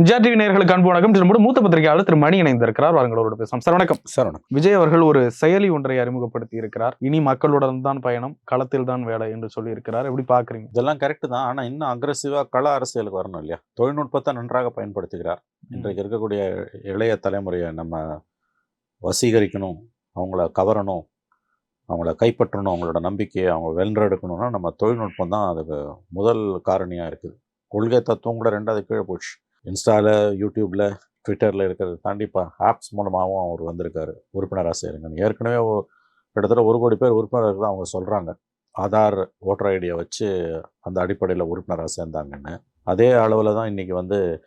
Vijaya TV நேயர்களுக்கு அன்பு வணக்கம். நம்முடைய மூத்த பத்திரிகையாளர் திரு மணி இணைந்திருக்கிறார். வாருங்களோட பேசலாம். சார் வணக்கம். சார் வணக்கம். விஜய் அவர்கள் ஒரு செயலி ஒன்றை அறிமுகப்படுத்தி இருக்கிறார் இனி மக்களுடன் தான் பயணம் களத்தில் தான் வேலை என்று சொல்லி இருக்கிறார் எப்படி பாக்குறீங்க இதெல்லாம் கரெக்ட் தான். ஆனால் இன்னும் அக்ரஸிவாக கள அரசியலுக்கு வரணும் இல்லையா? தொழில்நுட்பத்தை நன்றாக பயன்படுத்துகிறார் இன்றைக்கு இருக்கக்கூடிய இளைய தலைமுறையை நம்ம வசீகரிக்கணும் அவங்கள கவரணும் அவங்கள கைப்பற்றணும் அவங்களோட நம்பிக்கையை அவங்க வென்றெடுக்கணும்னா நம்ம தொழில்நுட்பம் தான் அதுக்கு முதல் காரணியாக இருக்குது. கொள்கை தத்துவம் கூட ரெண்டாவது கீழே போச்சு. இன்ஸ்டாவில் யூடியூப்பில் ட்விட்டரில் இருக்கிறத தாண்டி இப்போ ஆப்ஸ் மூலமாகவும் அவர் வந்திருக்காரு. உறுப்பினராக சேருங்கன்னு. ஏற்கனவே ஒரு- கிட்டத்தட்ட ஒரு கோடி பேர் உறுப்பினர்கள் தான் அவங்க சொல்கிறாங்க ஆதார் ஓட்டர் ஐடியை வச்சு அந்த அடிப்படையில் உறுப்பினராக சேர்ந்தாங்கன்னு. அதே அளவில் தான் இன்றைக்கி வந்து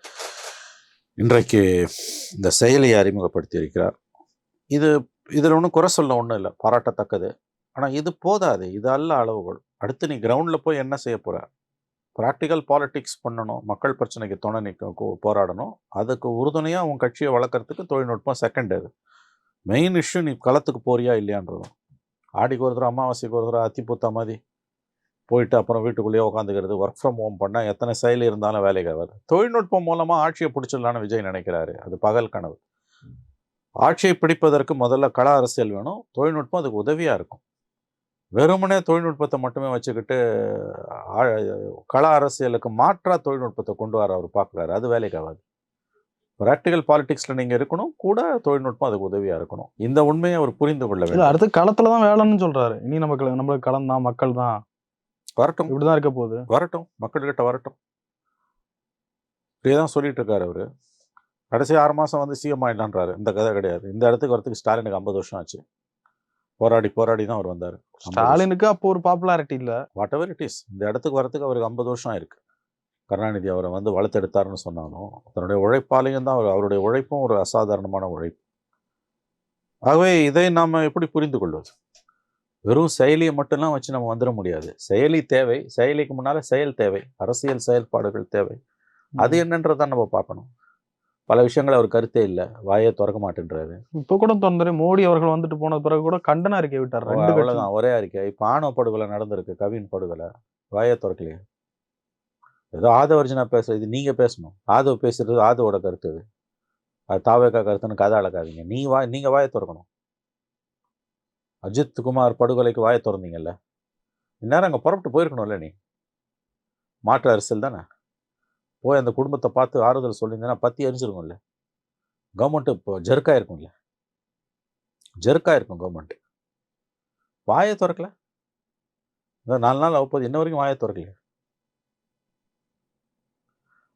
இன்றைக்கு இந்த செயலியை அறிமுகப்படுத்தி இருக்கிறார் இது இதில் ஒன்றும் குறை சொல்ல ஒன்றும் இல்லை. பாராட்டத்தக்கது. ஆனால் இது போதாது. இது அல்ல அளவுகள் அடுத்து நீ கிரவுண்டில் போய் என்ன செய்ய போகிற ப்ராக்டிக்கல் பாலிட்டிக்ஸ் பண்ணணும் மக்கள் பிரச்சனைக்கு துணை நிற்க போராடணும். அதுக்கு உறுதுணையாக உன் கட்சியை வளர்க்குறதுக்கு தொழில்நுட்பம் செகண்ட் அது. மெயின் இஷ்யூ நீ களத்துக்கு போறியா இல்லையான்றதும். ஆடிக்கு ஒரு தடவை அமாவாசைக்கு ஒரு தடவை அத்திப்பூத்தா மாதிரி. போயிட்டு அப்புறம் வீட்டுக்குள்ளேயே உட்காந்துக்கிறது ஒர்க் ஃப்ரம் ஹோம் பண்ணால் எத்தனை செயல் இருந்தாலும் வேலைக்கு ஆகாது. தொழில்நுட்பம் மூலமாக ஆட்சியை பிடிச்சிடலான்னு விஜய் நினைக்கிறாரு. அது பகல் கனவு. ஆட்சியை பிடிப்பதற்கு முதல்ல கள அரசியல் வேணும். தொழில்நுட்பம் அதுக்கு உதவியாக இருக்கும். வெறுமனே தொழில்நுட்பத்தை மட்டுமே வச்சுக்கிட்டு கள அரசியலுக்கு மாற்றா தொழில்நுட்பத்தை கொண்டு வர அவர் பார்க்குறாரு அது வேலைக்கு ஆகாது ப்ராக்டிக்கல் பாலிடிக்ஸில் நீங்கள் இருக்கணும் கூட தொழில்நுட்பம் அதுக்கு உதவியாக இருக்கணும். இந்த உண்மையை அவர் புரிந்து கொள்ள வேண்டும். அடுத்து களத்துல தான் வேலைன்னு சொல்றாரு. இனி நமக்கு நம்மளுக்கு களம் தான் மக்கள் தான். வரட்டும். இப்படிதான் இருக்க போகுது. வரட்டும். மக்கள்கிட்ட வரட்டும். இப்படியே தான் சொல்லிட்டு இருக்காரு அவரு. கடைசி ஆறு மாதம் வந்து சிஎம் ஆயிடலான்றாரு. இந்த கதை கிடையாது. இந்த இடத்துக்கு வரதுக்கு ஸ்டாலினுக்கு ஐம்பது வருஷம் ஆச்சு. போராடி போராடி தான் அவர் வந்தார். ஸ்டாலினுக்கு அப்போ ஒரு பாப்புலாரிட்டி இல்ல. வாட் எவர் இட் இஸ் இந்த இடத்துக்கு வரதுக்கு அவருக்கு ஐம்பது வருஷம் ஆயிருக்கு. கருணாநிதி அவரை வந்து வளர்த்தெடுத்தாருன்னு சொன்னாலும் தன்னுடைய உழைப்பாலையும் தான் அவர் அவருடைய உழைப்பும் ஒரு அசாதாரணமான உழைப்பு. ஆகவே இதை நாம் எப்படி புரிந்து கொள்வது வெறும் செயலியை மட்டும்லாம் வச்சு நம்ம வந்துட முடியாது. செயலி தேவை. செயலிக்கு முன்னால செயல் தேவை. அரசியல் செயல்பாடுகள் தேவை. அது என்னன்றதை நம்ம பார்க்கணும். பல விஷயங்கள் அவர் கருத்தே இல்லை. வாயே திறக்க மாட்டேன்றாரு. இப்ப கூட திறந்தாரு மோடி அவர்கள் வந்துட்டு போன பிறகு கூட கண்டன அறிக்கை விட்டார். அவ்வளோதான் ஒரே அறிக்கை. இப்போ ஆணவ படுகொலை நடந்திருக்கு கவின் படுகொலை. வாயை திறக்கலையே. ஏதோ ஆதவர்ஜனா பேசுறது இது நீங்கள் பேசணும். ஆதவ் பேசுறது ஆதவோட கருத்து அது அது தாவேக்கா கருத்துன்னு கதை அளக்காதீங்க நீ வாய் நீங்கள் வாயை திறக்கணும். அஜித் குமார் படுகொலைக்கு வாயை திறந்தீங்கல்ல. இந்நேரம் அங்கே புறப்பட்டு போயிருக்கணும்ல நீ? மாற்று அரசியல் தானே? போய் அந்த குடும்பத்தை பார்த்து ஆறுதல் சொல்லியிருந்தேன்னா பத்தி எரிஞ்சிருக்கும்ல கவர்மெண்ட்டு இப்போ ஜெர்க்கா இருக்கும்ல ஜெர்க்கா இருக்கும் கவர்மெண்ட் வாயை திறக்கல இந்த நாலு நாள் அவ்வப்போது இன்ன வரைக்கும் வாயை திறக்கல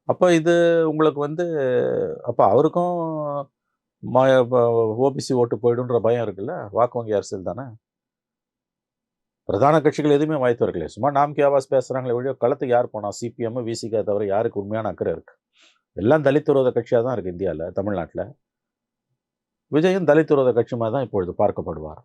அப்போ இது உங்களுக்கு வந்து அப்போ அவருக்கும் ஓபிசி ஓட்டு போயிடுன்ற பயம் இருக்குல்ல வாக்கு வங்கி அரசியல் தானே பிரதான கட்சிகள் எதுவுமே வாய் திறக்கல சும்மா நாம்கி ஆவாஸ் பேசுகிறாங்களே ஒழிய களத்துக்கு யார் போனா? சிபிஎம் விசிகா தவிர யாருக்கு உண்மையான அக்கறை இருக்கு? எல்லாம் தலித் விரோத கட்சியாக தான் இருக்குது இந்தியாவில் தமிழ்நாட்டில். விஜயும் தலித் விரோத கட்சி மாதிரி தான் இப்பொழுது பார்க்கப்படுவார்.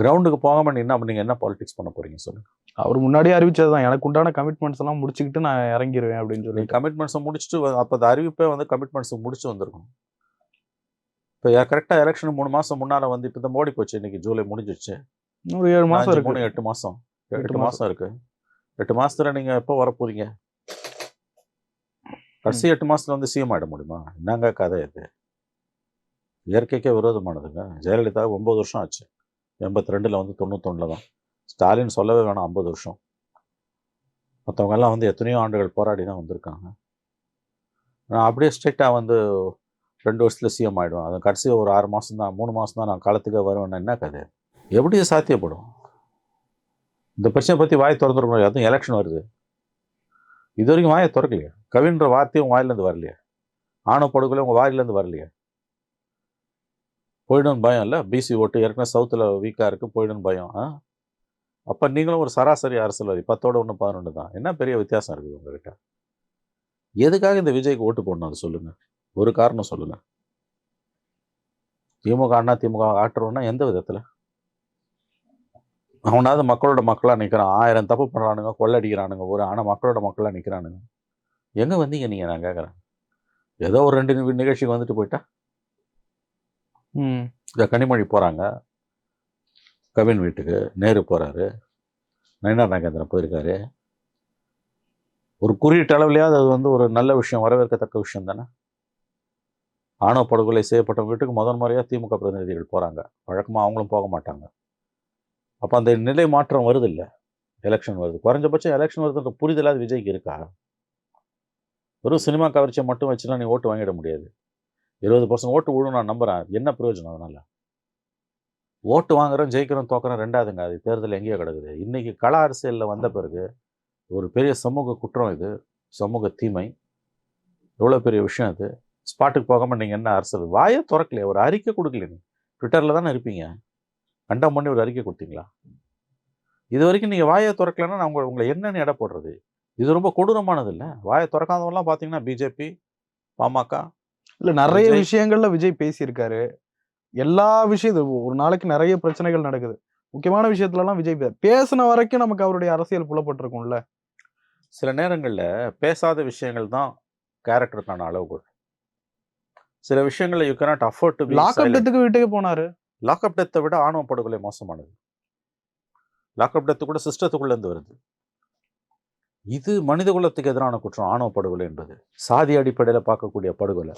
கிரவுண்டுக்கு போகாம என்ன நீங்க என்ன பாலிடிக்ஸ் பண்ண போறீங்க சொல்லுங்க. அவர் முன்னாடியே அறிவிச்சதுதான் எனக்கு உண்டான கமிட்மெண்ட்ஸ் எல்லாம் முடிச்சுக்கிட்டு நான் இறங்கிடுவேன் அப்படின்னு சொல்லி கமிட்மெண்ட்ஸை முடிச்சுட்டு அப்ப அந்த அறிவிப்பே வந்து கமிட்மெண்ட்ஸை முடிச்சு வந்திருக்கணும். இப்போ கரெக்டாக எலெக்ஷன் மூணு மாசம் முன்னால வந்து இப்போ இந்த மோடி போச்சு. இன்னைக்கு ஜூலை முடிஞ்சிருச்சு. ஒரு ஏழு அஞ்சு, இருக்கு. எட்டு மாசம். எட்டு. மாசம். இருக்கு. எட்டு மாசத்துல நீங்க எப்போ வர போறீங்க கடைசி எட்டு மாசத்துல வந்து சிஎம் ஆயிட முடியுமா? என்னங்க கதை இது? இயற்கைக்கே விரோதமானதுங்க. ஜெயலலிதா ஒன்பது வருஷம் ஆச்சு. எண்பத்தி ரெண்டுல வந்து தொண்ணூத்தொன்னுல தான் ஸ்டாலின் சொல்லவே வேணாம் ஐம்பது வருஷம். மற்றவங்க எல்லாம் வந்து எத்தனையோ ஆண்டுகள் போராடி தான் வந்திருக்காங்க. நான் அப்படியே ஸ்ட்ரெயிட்டாக வந்து ரெண்டு வருஷத்தில் சிஎம் ஆகிடும் அது கடைசியாக ஒரு ஆறு மாதம் தான் மூணு மாதம் தான் நான் காலத்துக்கே வருவேன்னா என்ன கதை? எப்படி சாத்தியப்படும்? இந்த பிரச்சனை பற்றி வாய் திறந்துருக்கணும் அதுவும் எலெக்ஷன் வருது. இது வரைக்கும் வாயை திறக்கலையே. கவின்ற வார்த்தையும் வாயிலேருந்து வரலையே. ஆணவ படுகொலை உங்கள் வாயிலேருந்து வரலையே. போயிடும் பயம் இல்லை? பிசி ஓட்டு ஏற்கனவே சவுத்தில் வீக்காக இருக்குது போயிடும் பயம். ஆ? அப்போ நீங்களும் ஒரு சராசரி அரசியல்வாதி பத்தோட ஒன்று பதினொன்று தான். என்ன பெரிய வித்தியாசம் இருக்குது உங்கள்கிட்ட எதுக்காக இந்த விஜய்க்கு ஓட்டு போடணும்? அது சொல்லுங்கள் ஒரு காரணம் சொல்லுங்கள் திமுக அண்ணா திமுக ஆட்டுறோன்னா எந்த விதத்தில்? அவனாவது மக்களோட மக்களாக நிற்கிறான் ஆயிரம் தப்பு பண்ணுறானுங்க கொள்ளடிக்கிறானுங்க ஒரு ஆனால் மக்களோட மக்களாக நிற்கிறானுங்க எங்கே வந்தீங்க நீங்கள் நான் கேட்குறேன் ஏதோ ஒரு ரெண்டு நிகழ்ச்சிக்கு வந்துட்டு போயிட்டா? ம். இந்த கனிமொழி போகிறாங்க கவின் வீட்டுக்கு நேரு போகிறாரு நயனார் நாகேந்திரன் போயிருக்காரு. ஒரு குறியீட்டு அளவுலையாவது அது வந்து ஒரு நல்ல விஷயம் வரவேற்கத்தக்க விஷயம் தானே? ஆணவ படுகொலை செய்யப்பட்ட வீட்டுக்கு முதல் முறையாக திமுக பிரதிநிதிகள் போகிறாங்க வழக்கமாக அவங்களும் போக மாட்டாங்க. அப்போ அந்த நிலை மாற்றம் வருது இல்லை எலெக்ஷன் வருது. குறைஞ்சபட்சம் எலெக்ஷன் வருதுன்ற புரிதலாவது விஜய்க்கு இருக்கா? வெறும் சினிமா கவர்ச்சியை மட்டும் வச்சுலாம் நீ ஓட்டு வாங்கிட முடியாது. இருபது பர்சன்ட் ஓட்டு விழும் நான் நம்புறேன். என்ன பிரயோஜனம் அதனால? ஓட்டு வாங்குறோம் ஜெயிக்கிறோம் தோக்குறோம் ரெண்டாவதுங்க. அது தேர்தல் எங்கேயோ கிடக்குது. இன்னைக்கு கள அரசியலில் வந்த பிறகு ஒரு பெரிய சமூக குற்றம் இது. சமூக தீமை. எவ்வளோ பெரிய விஷயம் இது ஸ்பாட்டுக்கு போகாமல் நீங்கள் என்ன அரசியல் வாயை திறக்கலையே ஒரு அறிக்கை கொடுக்கல நீ. ட்விட்டரில் தானே இருப்பீங்க. கண்டம் பண்ணி ஒரு அறிக்கை கொடுத்தீங்களா? இது வரைக்கும் நீங்கள் வாயை திறக்கலன்னா நான் உங்களை உங்களை என்னன்னு எடை போடுறது? இது ரொம்ப கொடூரமானது இல்லை? வாயை திறக்காதவங்கலாம் பார்த்தீங்கன்னா பிஜேபி பாமக இல்ல நிறைய விஷயங்கள்ல விஜய் பேசியிருக்காரு. எல்லா விஷயத்து ஒரு நாளைக்கு நிறைய பிரச்சனைகள் நடக்குது. முக்கியமான விஷயத்துல எல்லாம் விஜய் பேசின வரைக்கும் நமக்கு அவருடைய அரசியல் புலப்பட்டிருக்கும்ல. சில நேரங்களில் பேசாத விஷயங்கள் தான் கேரக்டருக்கான அளவுகோல். சில விஷயங்களை you cannot afford to lockup டெத்துக்கு வீட்டுக்கு போனாரு. லாக்அப் டெத்தை விட ஆணவ படுகொலை மோசமானது. லாக்அப் டெத்து கூட சிஸ்டத்துக்குள்ள இருந்து வருது. இது மனித குலத்துக்கு எதிரான குற்றம் ஆணவ படுகொலை என்பது. சாதி அடிப்படையில் பார்க்கக்கூடிய படுகொலை.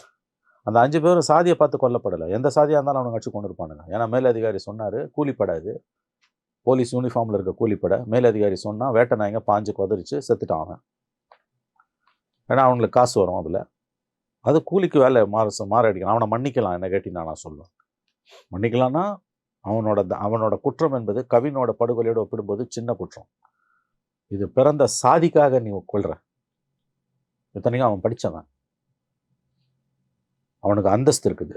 அந்த அஞ்சு பேரும் சாதியை பார்த்து கொல்லப்படலை. எந்த சாதியாக இருந்தாலும் அவனுங்க அடிச்சு கொண்டு இருப்பானுங்க ஏன்னா மேலதிகாரி சொன்னார் கூலிப்படை இது போலீஸ் யூனிஃபார்மில் இருக்க கூலிப்படை. மேலதிகாரி சொன்னா வேட்டை நாய்ங்க பாஞ்சு கொதறிச்சு செத்துட்டான் அவன். ஏன்னா அவங்களுக்கு காசு வரும் அதில். அது கூலிக்கு வேலை மாற மாறடிக்கணும் அவனை மன்னிக்கலாம் என்ன கேட்டினா நான் சொல்லுவேன். மன்னிக்கலாம்னா அவனோட த- அவனோட குற்றம் என்பது கவினோட படுகொலையோடு ஒப்பிடும்போது சின்ன குற்றம். இது பிறந்த சாதிக்காக நீ கொள்ற இத்தனைக்கும் அவன் படிச்சவன். அவனுக்கு அந்தஸ்து இருக்குது.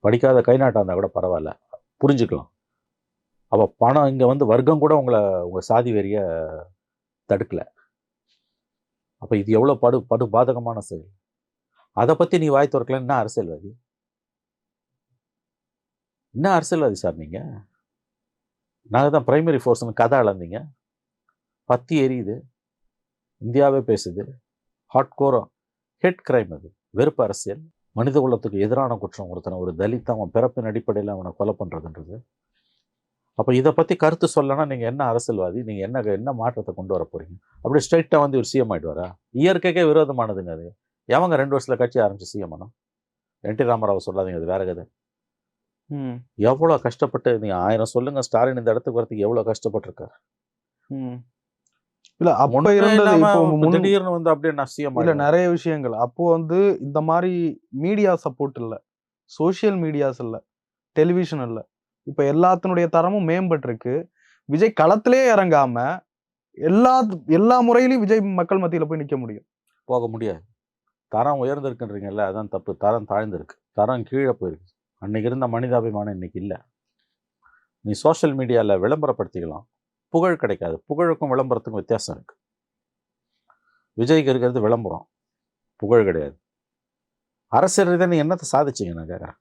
படிக்காத கை நாட்டா இருந்தால் கூட பரவாயில்ல. புரிஞ்சுக்கலாம். அவ பணம் இங்க வந்து வர்க்கம் கூட உங்களை உங்க சாதி வெறிய தடுக்கல. அப்போ இது எவ்வளவு படு படு பாதகமான செயல். அதை பற்றி நீ வாய் திறக்கல என்ன அரசியல்வாதி? என்ன அரசியல்வாதி சார் நீங்கள் நாங்கள் தான் பிரைமரி ஃபோர்ஸ்னு கதை அளந்தீங்க. பத்தி எரியுது. இந்தியாவே பேசுது. ஹாட் கோரம் ஹெட் கிரைம் அது. வெறுப்பு அரசியல். மனித குலத்துக்கு எதிரான குற்றம். ஒருத்தனை ஒரு தலித் அவன் பிறப்பின் அடிப்படையில் அவனை கொலை பண்ணுறதுன்றது அப்போ இதை பற்றி கருத்து சொல்லனா நீங்கள் என்ன அரசியல்வாதி? நீங்கள் என்ன என்ன மாற்றத்தை கொண்டு வர போகிறீங்க அப்படியே ஸ்ட்ரைட்டாக வந்து ஒரு சிஎம் ஆயிடுவாரா? இயற்கைக்கே விரோதமானதுங்க அது. எவங்க ரெண்டு வருஷத்தில் கட்சி ஆரம்பிச்சு சிஎம் ஆனோம் என் டி ராமராவ் சொல்லாதீங்க அது வேற கதை. ம், எவ்வளோ கஷ்டப்பட்டு நீங்கள் ஆயிரம் சொல்லுங்க ஸ்டாலின் இந்த இடத்துக்கு வரதுக்கு எவ்வளோ கஷ்டப்பட்டிருக்காரு? ம். இல்ல அப்ப இருந்தது இப்போ திடீர்னு வந்து அப்படியே நான் சிஎம் இல்ல நிறைய விஷயங்கள். அப்போ வந்து இந்த மாதிரி மீடியா சப்போர்ட் இல்ல. சோஷியல் மீடியாஸ் இல்ல. டெலிவிஷன் இல்ல. இப்ப எல்லாத்தினுடைய தரமும் மேம்பட்டிருக்கு. விஜய் களத்திலே இறங்காம எல்லா எல்லா முறையிலும் விஜய் மக்கள் மத்தியில போய் நிக்க முடியும். போக முடியாது. தரம் உயர்ந்திருக்குன்றீங்கல்ல அதான் தப்பு. தரம் தாழ்ந்திருக்கு. தரம் கீழே போயிருக்கு. அன்னைக்கு இருந்த மனிதாபிமானம் இன்னைக்கு இல்லை. நீ சோஷியல் மீடியாவில் விளம்பரப்படுத்திக்கலாம். புகழ் கிடைக்காது. புகழுக்கும் விளம்பரத்துக்கும் வித்தியாசம் இருக்கு. விஜய்க்கு இருக்கிறது விளம்பரம். புகழ் கிடையாது. அரசியல் ரீதியா நீ என்னத்தை சாதிச்சீங்க நான் கேட்குறேன்?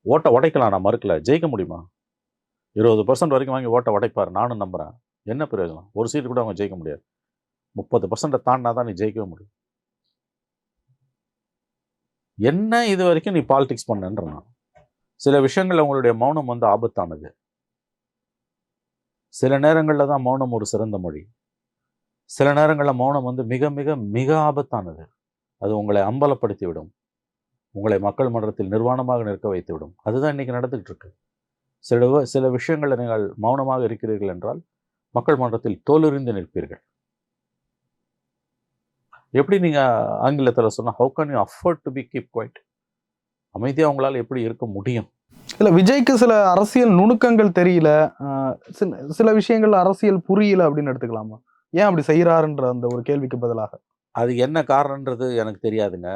ஓட்டை உடைக்கலாம் நான் மறுக்கல. ஜெயிக்க முடியுமா? இருபது பர்சன்ட் வரைக்கும் வாங்கி ஓட்டை உடைப்பார். நானும் நம்புறேன். என்ன பிரயோஜனம்? ஒரு சீட்டு கூட அவங்க ஜெயிக்க முடியாது. முப்பது பர்சன்ட்டை தாண்டினா தான் நீ ஜெயிக்கவே முடியும். என்ன இது வரைக்கும் நீ பாலிடிக்ஸ் பண்ணன்றான்? சில விஷயங்கள்ல உங்களுடைய மௌனம் வந்து ஆபத்தானது. சில நேரங்களில் தான் மௌனம் ஒரு சிறந்த மொழி. சில நேரங்களில் மௌனம் வந்து மிக மிக மிக ஆபத்தானது. அது உங்களை அம்பலப்படுத்தி விடும் உங்களை மக்கள் மன்றத்தில் நிர்வாணமாக நிற்க வைத்து விடும் அதுதான் இன்னைக்கு நடந்துகிட்டு இருக்கு சில சில விஷயங்களில் நீங்கள் மௌனமாக இருக்கிறீர்கள் என்றால் மக்கள் மன்றத்தில் தோலுரிந்து நிற்பீர்கள். எப்படி நீங்க ஆங்கிலத்தில் சொன்னா how can you afford to be keep quiet அமைதியா உங்களால் எப்படி இருக்க முடியும்? இல்ல விஜய்க்கு சில அரசியல் நுணுக்கங்கள் தெரியல. சில சில விஷயங்கள் அரசியல் புரியல அப்படின்னு எடுத்துக்கலாமா? ஏன் அப்படி செய்யறாருன்ற அந்த ஒரு கேள்விக்கு பதிலாக. அது என்ன காரணன்றது எனக்கு தெரியாதுங்க.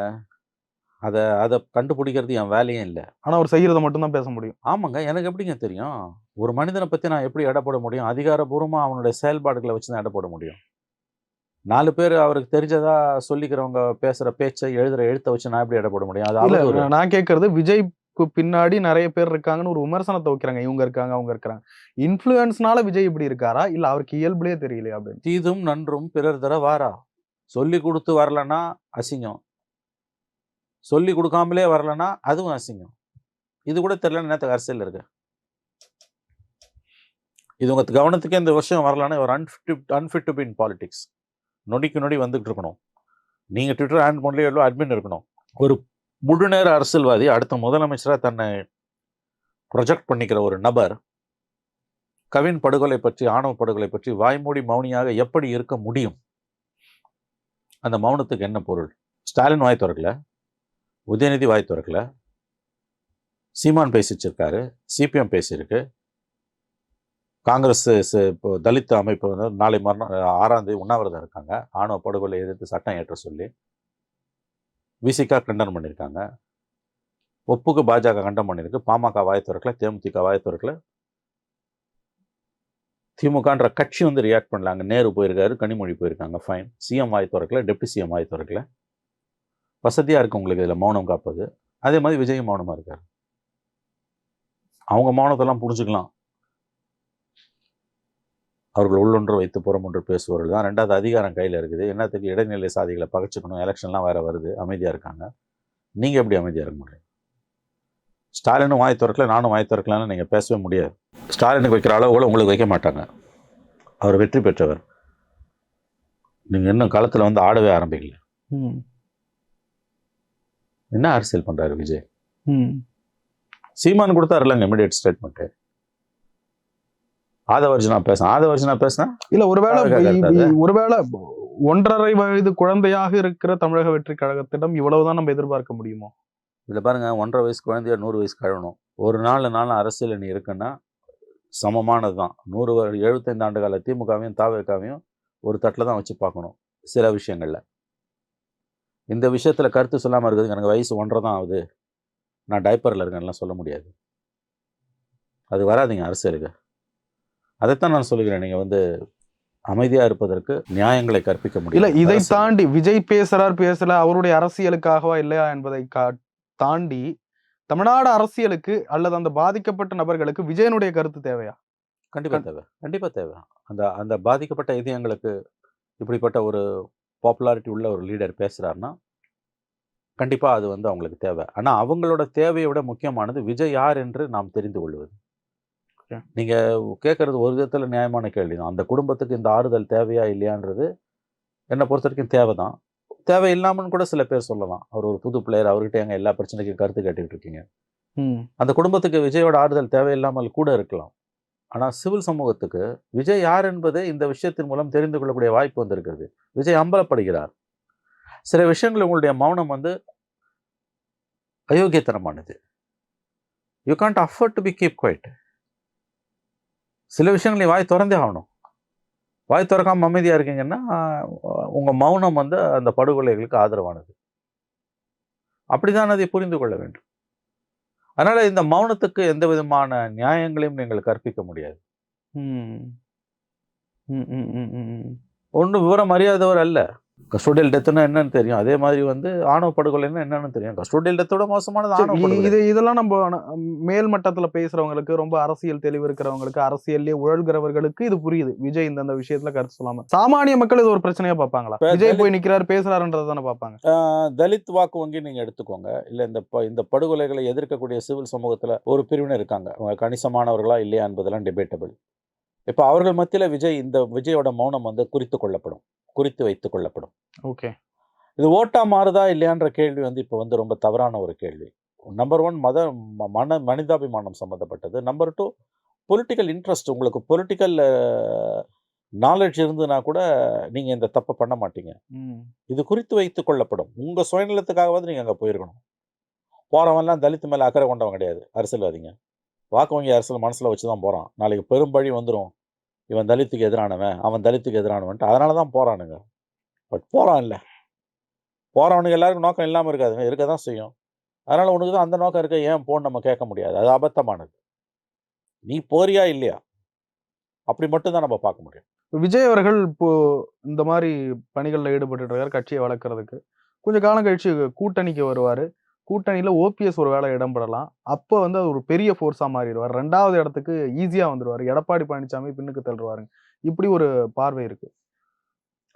அதை அதை கண்டுபிடிக்கிறது என் வேலையும் இல்லை. ஆனா அவர் செய்யறத மட்டும் தான் பேச முடியும். ஆமாங்க எனக்கு எப்படிங்க தெரியும்? ஒரு மனிதனை பற்றி நான் எப்படி எடை போட முடியும்? அதிகாரபூர்வமாக அவனுடைய செயல்பாடுகளை வச்சு தான் எடை போட முடியும். நாலு பேர் அவருக்கு தெரிஞ்சதா சொல்லிக்கிறவங்க பேசுகிற பேச்சை எழுதுகிற எழுத்தை வச்சு நான் எப்படி எடை போட முடியும்? அது. நான் கேட்கறது விஜய்க்கு பின்னாடி நிறைய பேர் இருக்காங்கன்னு ஒரு விமர்சனத்தை வைக்கிறாங்க. இவங்க இருக்காங்க அவங்க இருக்காங்க. இன்ஃபுளுன்ஸ்னால விஜய் இப்படி இருக்காரா? இல்ல அவருக்கு இயல்புலயே தெரியலையா அப்படின்னு? தீதும் நன்றும் பிறர் தர வாரா? சொல்லி கொடுத்து வரலன்னா அசிங்கம். சொல்லி கொடுக்காமலே வரலன்னா அதுவும் அசிங்கம். இது கூட தெரியல நேற்று அரசியல் இருக்கு? இது உங்க கவனத்துக்கே இந்த விஷயம் வரலன்னா ஒரு unfit unfit to be in politics நொடிக்கு நொடி வந்துகிட்டு இருக்கணும். நீங்கள் ட்விட்டர் ஹேண்ட் பண்ணலையோ எவ்வளோ அட்மின் இருக்கணும். ஒரு முழுநேர அரசியல்வாதி அடுத்த முதலமைச்சராக தன்னை ப்ரொஜெக்ட் பண்ணிக்கிற ஒரு நபர் கவின் படுகொலை பற்றி ஆணவ படுகொலை பற்றி வாய்மூடி மௌனியாக எப்படி இருக்க முடியும்? அந்த மௌனத்துக்கு என்ன பொருள்? ஸ்டாலின் வாய் திறக்கல? உதயநிதி வாய் திறக்கல? சீமான் பேசிச்சிருக்காரு. சிபிஎம் பேசியிருக்கு. காங்கிரஸ் இப்போ தலித் அமைப்பு வந்து நாளை மறுநாள் ஆறாம் தேதி உண்ணாவிரதம் இருக்காங்க. ஆணவ படுகொலை எதிர்த்து சட்டம் ஏற்ற சொல்லி விசிகா கண்டனம் பண்ணியிருக்காங்க. ஒப்புக்கு பாஜக கண்டனம் பண்ணியிருக்கு. பாமக வாய் திறக்கல தேமுதிக வாய் திறக்கல. திமுகன்ற கட்சி வந்து ரியாக்ட் பண்ணலாங்க நேரு போயிருக்காரு கனிமொழி போயிருக்காங்க. ஃபைன் சிஎம் வாய் திறக்கல டெப்டி சிஎம் வாய் திறக்கல. வசதியாக இருக்குது உங்களுக்கு இதில் மௌனம் காப்பது. அதே மாதிரி விஜய் மௌனமாக இருக்கார். அவங்க மௌனத்தெல்லாம் புரிஞ்சுக்கலாம். அவர்கள் உள்ளொன்று வைத்து புறமொன்று பேசுபவர்கள் தான் ரெண்டாவது அதிகாரம் கையில் இருக்குது. என்னத்துக்கு? இடைநிலை சாதிகளை பகைச்சிக்கணும். எலெக்ஷன்லாம் வேற வருது. அமைதியாக இருக்காங்க. நீங்கள் எப்படி அமைதியாக இருக்க முடியும்? ஸ்டாலினும் வாய் திறக்கல நானும் வாய் திறக்கலான்னு நீங்கள் பேசவே முடியாது. ஸ்டாலினுக்கு வைக்கிற அளவு கூட உங்களுக்கு வைக்க மாட்டாங்க. அவர் வெற்றி பெற்றவர். நீங்கள் இன்னும் களத்தில் வந்து ஆடவே ஆரம்பிக்கல. என்ன அரசியல் பண்ணுறாரு விஜய்? ம். சீமான் கொடுத்தாருலங்க இமிடியேட் ஸ்டேட்மெண்ட்டு ஆதவர்ஜனா பேசினா ஆதவர்ஜனா பேசினா? இல்ல ஒருவேளை ஒருவேளை ஒன்றரை வயது குழந்தையாக இருக்கிற தமிழக வெற்றி கழகத்திடம் இவ்வளவுதான் நம்ம எதிர்பார்க்க முடியுமோ? இதில் பாருங்க ஒன்றரை வயசு குழந்தைய நூறு வயசு கழணும். ஒரு நாலு நாள் அரசியல் நீ இருக்குன்னா சமமானது தான் நூறு எழுபத்தைந்து ஆண்டு கால திமுகவையும் தாவேக்காவையும் ஒரு தட்டில் தான் வச்சு பார்க்கணும் சில விஷயங்களில். இந்த விஷயத்தில் கருத்து சொல்லாமல் இருக்குது எனக்கு வயசு ஒன்றரை தான் ஆகுது. நான் டைப்பரில் இருக்கேன்லாம் சொல்ல முடியாது. அது வராதுங்க அரசியலுக்கு. அதைத்தான் நான் சொல்லுகிறேன். நீங்கள் வந்து அமைதியாக இருப்பதற்கு நியாயங்களை கற்பிக்க இல்ல முடியல இதை. தாண்டி விஜய் பேசுறார் பேசல அவருடைய அரசியலுக்காகவா இல்லையா என்பதை கா- தாண்டி தமிழ்நாடு அரசியலுக்கு அல்லது அந்த பாதிக்கப்பட்ட நபர்களுக்கு விஜயனுடைய கருத்து தேவையா? கண்டிப்பா தேவை. கண்டிப்பா தேவை. அந்த அந்த பாதிக்கப்பட்ட இதயங்களுக்கு இப்படிப்பட்ட ஒரு பாப்புலாரிட்டி உள்ள ஒரு லீடர் பேசுறாருன்னா கண்டிப்பா அது வந்து அவங்களுக்கு தேவை. ஆனா அவங்களோட தேவையை விட முக்கியமானது விஜய் யார் என்று நாம் தெரிந்து கொள்வது. Okay. நீங்க கேட்கறது ஒரு விதத்துல நியாயமான கேள்வி தான் அந்த குடும்பத்துக்கு இந்த ஆறுதல் தேவையா இல்லையான்றது என்னை பொறுத்த வரைக்கும் தேவைதான். தேவை இல்லாமன்னு கூட சில பேர் சொல்லலாம். அவர் ஒரு புது பிளேயர் அவர்கிட்ட எங்க எல்லா பிரச்சனைக்கும் கருத்து கேட்டுக்கிட்டு இருக்கீங்க? அந்த குடும்பத்துக்கு விஜயோட ஆறுதல் தேவையில்லாமல் கூட இருக்கலாம். ஆனால் சிவில் சமூகத்துக்கு விஜய் யார் என்பதை இந்த விஷயத்தின் மூலம் தெரிந்து கொள்ளக்கூடிய வாய்ப்பு வந்திருக்கிறது. விஜய் அம்பலப்படுகிறார். சில விஷயங்கள் உங்களுடைய மௌனம் வந்து அயோக்கியத்தனமானது. You can't afford to be keep quiet சில விஷயங்கள் நீ வாய் திறந்தே ஆகணும். வாய் திறக்காம அமைதியாக இருக்கீங்கன்னா உங்கள் மௌனம் வந்து அந்த படுகொலைகளுக்கு ஆதரவானது. அப்படிதான் அதை புரிந்து கொள்ள வேண்டும். அதனால இந்த மௌனத்துக்கு எந்த விதமான நியாயங்களையும் நீங்கள் கற்பிக்க முடியாது. ஒன்றும் விவரம் அறியாதவர் அல்ல. கஸ்டோடியல் டெத்துன்னா என்னன்னு தெரியும். அதே மாதிரி வந்து ஆணவ படுகொலைன்னா என்னன்னு தெரியும். கஸ்டோடியல் டெத்தோட மோசமானது ஆணவ இது இதெல்லாம் நம்ம மேல் மட்டத்துல பேசுறவங்களுக்கு ரொம்ப அரசியல் தெளிவு இருக்கிறவங்களுக்கு அரசியல்லே உழல்கிறவர்களுக்கு இது புரியுது. விஜய் இந்த அந்த விஷயத்துல கருத்து சொல்லாம. சாமானிய மக்கள் இது ஒரு பிரச்சனையா பார்ப்பாங்களா? விஜய் போய் நிக்கிறாரு பேசுறாருன்றதை தானே பார்ப்பாங்க. தலித் வாக்கு வங்கி நீங்க எடுத்துக்கோங்க. இல்ல இந்த இந்த படுகொலைகளை எதிர்க்கக்கூடிய சிவில் சமூகத்துல ஒரு பிரிவினர் இருக்காங்க. அவங்க கணிசமானவர்களா இல்லையா என்பதெல்லாம் டிபேட்டபிள் இப்போ அவர்கள் மத்தியில விஜய் இந்த விஜயோட மௌனம் வந்து குறித்து கொள்ளப்படும். குறித்து வைத்துக் கொள்ளப்படும். ஓகே. இது ஓட்டா மாறுதா இல்லையான்ற கேள்வி வந்து இப்போ வந்து ரொம்ப தவறான ஒரு கேள்வி. நம்பர் ஒன் மத மன மனிதாபிமானம் சம்மந்தப்பட்டது நம்பர் டூ பொலிட்டிக்கல் இன்ட்ரெஸ்ட் உங்களுக்கு பொலிட்டிக்கல் நாலேஜ் இருந்ததுன்னா கூட நீங்கள் இந்த தப்பை பண்ண மாட்டீங்க. இது குறித்து வைத்துக் கொள்ளப்படும். உங்கள் சுயநலத்துக்காக வந்து நீங்கள் அங்கே போயிருக்கணும். போகிறவன்லாம் தலித்து மேலே அக்கறை கொண்டவன் கிடையாது. அரசியல்வாதிங்க. வாக்கு வங்கி அரசியல் மனசில் வச்சு தான் போகிறான் நாளைக்கு பெரும்பழி வந்துடும் இவன் தலித்துக்கு எதிரானவன் அவன் தலித்துக்கு எதிரானவன்ட்டு அதனால தான் போகிறானுங்க பட் போகிறான் இல்லை. போகிறவனுக்கு எல்லாருக்கும் நோக்கம் இல்லாமல் இருக்காதுங்க. இருக்க தான் செய்யும். அதனால் உனக்கு தான் அந்த நோக்கம் இருக்க ஏன் போன்னு நம்ம கேட்க முடியாது. அது அபத்தமானது. நீ போறியா இல்லையா? அப்படி மட்டும் தான் நம்ம பார்க்க முடியும். விஜய் அவர்கள் இப்போ இந்த மாதிரி பணிகளில் ஈடுபட்டு இருக்கார் கட்சியை வளர்க்குறதுக்கு. கொஞ்சம் காலம் கழிச்சு கூட்டணிக்கு வருவார். கூட்டணியில ஓபிஎஸ் ஒரு வேளை இடம்பெறலாம். அப்போ வந்து அது ஒரு பெரிய ஃபோர்ஸா மாறிடுவார். ரெண்டாவது இடத்துக்கு ஈஸியா வந்துருவாரு. எடப்பாடி பழனிசாமி பின்னுக்கு தள்ளுவாருங்க. இப்படி ஒரு பார்வை இருக்கு.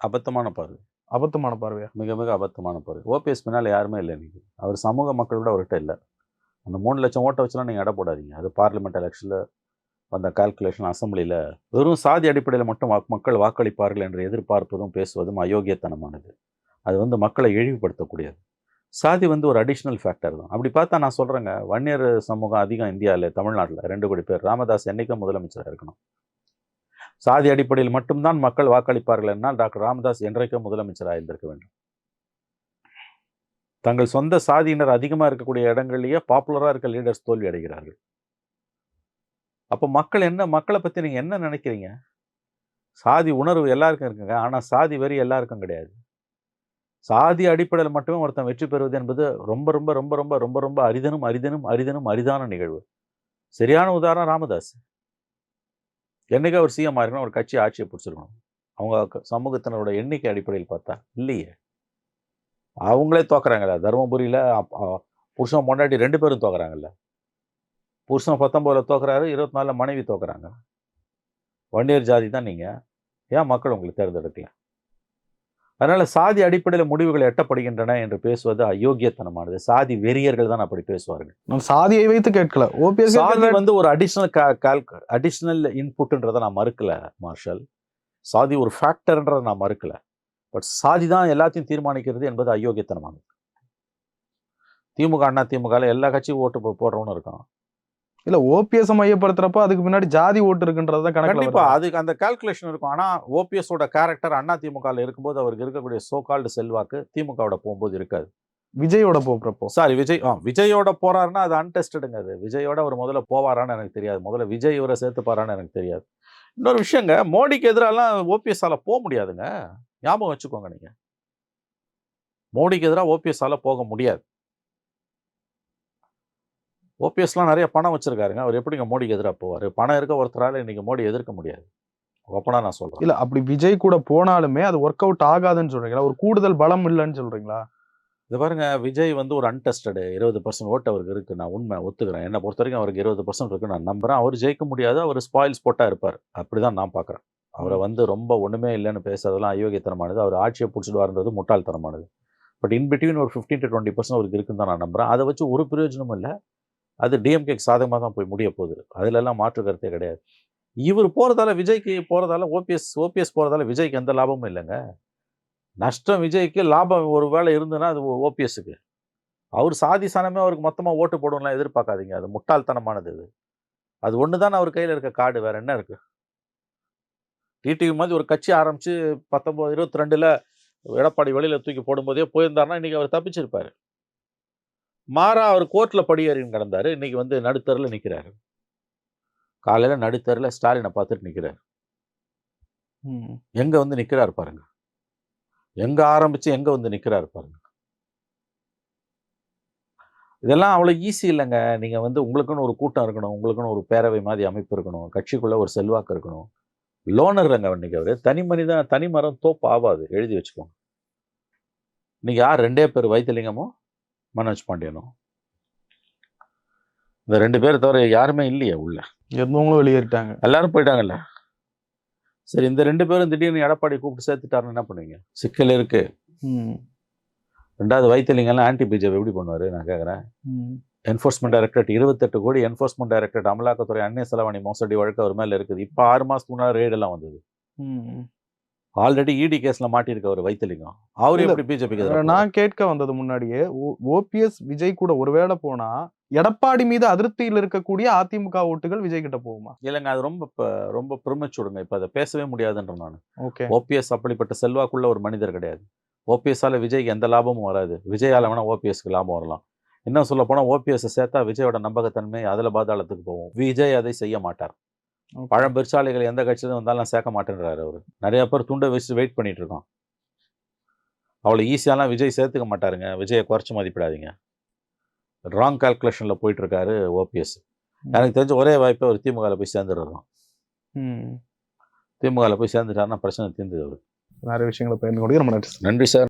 அபத்தமான பார்வை. அபத்தமான பார்வையா? மிக மிக அபத்தமான பார்வை. ஓபிஎஸ் பின்னால் யாருமே இல்லை இன்னைக்கு. அவர் சமூக மக்களோட அவர்கிட்ட இல்லை. அந்த மூணு லட்சம் ஓட்டை வச்சுலாம் நீங்கள் எடை போடாதீங்க. அது பார்லிமெண்ட் எலெக்ஷனில் அந்த கால்குலேஷன் அசெம்பிளியில் வெறும் சாதி அடிப்படையில் மட்டும் மக்கள் வாக்களிப்பார்கள் என்று எதிர்பார்ப்பதும் பேசுவதும் அயோக்கியத்தனமானது. அது வந்து மக்களை இழிவுபடுத்தக்கூடியது. சாதி வந்து ஒரு அடிஷ்னல் ஃபேக்டர் தான். அப்படி பார்த்தா நான் சொல்கிறேங்க வன்னியர் சமூகம் அதிகம் இந்தியாவில் தமிழ்நாட்டில் ரெண்டு கோடி பேர். ராமதாஸ் என்றைக்கும் முதலமைச்சராக இருக்கணும். சாதி அடிப்படையில் மட்டும்தான் மக்கள் வாக்களிப்பார்கள் என்றால் டாக்டர் ராமதாஸ் என்றைக்கும் முதலமைச்சராக இருந்திருக்க வேண்டும். தங்கள் சொந்த சாதியினர் அதிகமாக இருக்கக்கூடிய இடங்கள்லயே பாப்புலராக இருக்க லீடர்ஸ் தோல்வி அடைகிறார்கள். அப்போ மக்கள் என்ன மக்களை பற்றி நீங்கள் என்ன நினைக்கிறீங்க? சாதி உணர்வு எல்லாருக்கும் இருக்குங்க. ஆனால் சாதி வெறி எல்லாருக்கும் கிடையாது. சாதி அடிப்படையில் மட்டுமே ஒருத்தன் வெற்றி பெறுவது என்பது ரொம்ப ரொம்ப ரொம்ப ரொம்ப ரொம்ப ரொம்ப அரிதனும் அரிதனும் அரிதனும் அரிதான நிகழ்வு. சரியான உதாரணம் ராமதாஸ். என்னைக்கு அவர் சிஎம் ஆயிருக்கணும் ஒரு கட்சி ஆட்சியை பிடிச்சிருக்கணும். அவங்க சமூகத்தினரோட எண்ணிக்கை அடிப்படையில் பார்த்தா இல்லையே. அவங்களே தோக்குறாங்கல்ல. தருமபுரியில் புருஷன் பொண்டாட்டி ரெண்டு பேரும் தோக்குறாங்கல்ல. புருஷன் பத்தொம்போதில் தோக்குறாரு இருபத்தி நாலில் மனைவி தோக்குறாங்க. வன்னியர் ஜாதி தான் நீங்கள் ஏன் மக்கள் உங்களை தேர்ந்தெடுக்கல? அதனால சாதி அடிப்படையில் முடிவுகள் எட்டப்படுகின்றன என்று பேசுவது அயோக்கியத்தனமானது. சாதி வெறியர்கள் தான் அப்படி பேசுவார்கள். நான் சாதியை வைத்து கேட்கல. ஓபிஎஸ் சாதி வந்து ஒரு அடிஷ்னல் கால்க் அடிஷ்னல் இன்புட்ன்றதை நான் மறுக்கல மார்ஷல். சாதி ஒரு ஃபேக்டர்ன்றதை நான் மறுக்கல. பட் சாதி தான் எல்லாத்தையும் தீர்மானிக்கிறது என்பது அயோக்கியத்தனமானது. திமுக அண்ணா திமுகல எல்லா கட்சியும் ஓட்டு போடுறவனும் இருக்கான். இல்ல ஓபிஎஸ் மையப்படுத்துறப்ப அதுக்கு பின்னாடி ஜாதி ஓட்டு இருக்குன்றத கணக்குல கண்டிப்பா? அதுக்கு அந்த கால்குலேஷன் இருக்கும். ஆனா ஓபிஎஸோட கேரக்டர் அண்ணா திமுகல இருக்கும்போது அவருக்கு இருக்கக்கூடிய சோ கால்டு செல்வாக்கு திமுகவோட போகும்போது இருக்காது. விஜயோட போறப்போ? சாரி விஜய் ஆ விஜயோட போறாருன்னா அது அன்டெஸ்டடுங்க அது. விஜயோட அவர் முதல்ல போவாரான்னு எனக்கு தெரியாது. முதல்ல விஜய் இவரை சேர்த்துப்பாரான்னு எனக்கு தெரியாது. இன்னொரு விஷயங்க மோடிக்கு எதிராலாம் ஓபிஎஸ்ஸால போக முடியாதுங்க. ஞாபகம் வச்சுக்கோங்க நீங்க. மோடிக்கு எதிராக ஓபிஎஸ்ஸால போக முடியாது. ஓபிஎஸ்லாம் நிறைய பணம் வச்சிருக்காருங்க. அவர் எப்படிங்க மோடிக்கு எதிராக போவார்? பணம் இருக்க ஒருத்தரால இன்னைக்கு மோடி எதிர்க்க முடியாது. ஓப்பனா நான் சொல்றேன். இல்ல அப்படி விஜய் கூட போனாலுமே அது ஒர்க் அவுட் ஆகாதுன்னு சொல்றீங்களா? ஒரு கூடுதல் பலம் இல்லைன்னு சொல்றீங்களா? இது பாருங்க விஜய் வந்து ஒரு அன்டெஸ்டடு இருபது பர்சன்ட் ஓட்டு அவருக்கு இருக்கு. நான் உண்மை ஒத்துக்கிறேன். என்னை பொறுத்த வரைக்கும் அவருக்கு இருபது பர்சன்ட் இருக்கு. நான் நம்புறேன். அவர் ஜெயிக்க முடியாது. அவர் ஸ்பாயில் ஸ்போட்டா இருப்பார். அப்படிதான் நான் பார்க்குறேன் அவரை வந்து ரொம்ப ஒண்ணுமே இல்லைன்னு பேசுறதெல்லாம் அயோக்கியத்தனமானது. அவர் ஆட்சியை பிடிச்சிடுவார்ன்றது முட்டாள்தனமானது. பட் இன் பிட்வீன் ஒரு ஃபிஃப்டீன் டு டுவெண்ட்டி பர்சன்ட் அவருக்கு இருக்குன்னு தான் நான் நம்புறேன். அதை வச்சு ஒரு பிரயோஜனமும் இல்லை. அது டிஎம்கேக்கு சாதகமாக தான் போய் முடிய போகுது. அதிலெல்லாம் மாற்று கருத்தே கிடையாது. இவர் போகிறதால விஜய்க்கு போகிறதால ஓபிஎஸ் ஓபிஎஸ் போகிறதால விஜய்க்கு எந்த லாபமும் இல்லைங்க. நஷ்டம் விஜய்க்கு லாபம் ஒரு வேளை இருந்ததுன்னா அது ஓபிஎஸ்க்கு அவர் சாதி சனமே அவருக்கு மொத்தமாக ஓட்டு போடணும்லாம் எதிர்பார்க்காதீங்க. அது முட்டாள்தனமானது அது அது ஒன்று தான் அவர் கையில் இருக்க கார்டு வேறு என்ன இருக்குது டிடிவி மாதிரி ஒரு கட்சி ஆரம்பித்து பத்தொம்போது இருபத்தி ரெண்டில் எடப்பாடி வெளியில் தூக்கி போடும்போதே போயிருந்தாருன்னா இன்றைக்கி அவர் தப்பிச்சிருப்பார். மாறா அவர் கோர்ட்டில் படியேறின்னு கிடந்தாரு. இன்னைக்கு வந்து நடுத்தரில் நிற்கிறாரு காலையில் நடுத்தரில் ஸ்டாலினை பார்த்துட்டு நிற்கிறார் ம். எங்க வந்து நிக்கிறார் பாருங்க. எங்க ஆரம்பிச்சு எங்க வந்து நிக்கிறார் பாருங்க. இதெல்லாம் அவ்வளோ ஈஸி இல்லைங்க. நீங்க வந்து உங்களுக்குன்னு ஒரு கூட்டம் இருக்கணும். உங்களுக்குன்னு ஒரு பேரவை மாதிரி அமைப்பு இருக்கணும். கட்சிக்குள்ள ஒரு செல்வாக்கு இருக்கணும். லோனர் இல்லைங்க இன்னைக்கு அவரு. தனி மனிதன் தனி மரம் தோப்பு ஆகாது எழுதி வச்சுக்கோங்க. இன்னைக்கு யார்? ரெண்டே பேர் வைத்திலிங்கமும் மனோஜ் பாண்டியனும் இந்த ரெண்டு பேரை தவிர யாருமே இல்லையே உள்ள. இருந்தவங்களும் வெளியேறிட்டாங்க. எல்லாரும் போயிட்டாங்கல்ல? சரி இந்த ரெண்டு பேரும் திடீர்னு எடப்பாடி கூப்பிட்டு சேர்த்துட்டாருன்னு என்ன பண்ணுவீங்க? சிக்கல் இருக்கு. ரெண்டாவது வைத்திலிங்கெல்லாம் ஆன்டி பிஜேபி எப்படி பண்ணுவாரு? நான் கேட்குறேன். என்ஃபோர்ஸ்மெண்ட் டைரக்டரேட் இருபத்தெட்டு கோடி என்ஃபோர்ஸ்மெண்ட் டைரக்டரேட் அமலாக்கத்துறை அந்நிய செலவாணி மோசடி வழக்கு அவர் மேல இருக்குது. இப்போ ஆறு மாசத்துக்கு முன்னாடி எல்லாம் வந்தது. ஆல்ரெடி இடி கேஸ்ல மாட்டியிருக்க அவர் வைத்திலிங்கம். அவர் எப்படி பிஜேபிக்கு நான் கேட்க வந்தது முன்னாடியே ஓபிஎஸ் விஜய் கூட ஒருவேளை போனா எடப்பாடி மீது அதிருப்தியில் இருக்கக்கூடிய அதிமுக ஓட்டுகள் விஜய் கிட்ட போகுமா? இல்லைங்க அது ரொம்ப ரொம்ப பெருமைச்சுடுங்க இப்போ அதை பேசவே முடியாதுன்ற நான். ஓகே. ஓபிஎஸ் அப்படிப்பட்ட செல்வாக்குள்ள ஒரு மனிதர் கிடையாது. ஓபிஎஸ்ஸால விஜய்க்கு எந்த லாபமும் வராது. விஜயால வேணா ஓபிஎஸ்க்கு லாபம் வரலாம். இன்னும் சொல்ல போனா ஓபிஎஸ் சேர்த்தா விஜயோட நம்பகத்தன்மை அதுல பாதாளத்துக்கு போகும். விஜய் அதை செய்ய மாட்டார். பழம் பெருசாலைகள் எந்த கட்சியிலும் வந்தாலும் சேர்க்க மாட்டேன்றாரு அவர். நிறைய பேர் துண்டை வச்சு வெயிட் பண்ணிட்டு இருக்கோம் அவ்வளோ ஈஸியாலாம் விஜய் சேர்த்துக்க மாட்டாருங்க. விஜயை குறைச்சி மதிப்பிடாதீங்க. ராங் கால்குலேஷன்ல போயிட்டு இருக்காரு ஓபிஎஸ். எனக்கு தெரிஞ்ச ஒரே வாய்ப்பு அவர் திமுகவில் போய் சேர்ந்துடுறோம். திமுகவில் போய் சேர்ந்துட்டாருன்னா பிரச்சனை தீர்ந்தது அவர். நிறைய விஷயங்களை கொண்டு ரொம்ப நன்றி நன்றி சார்.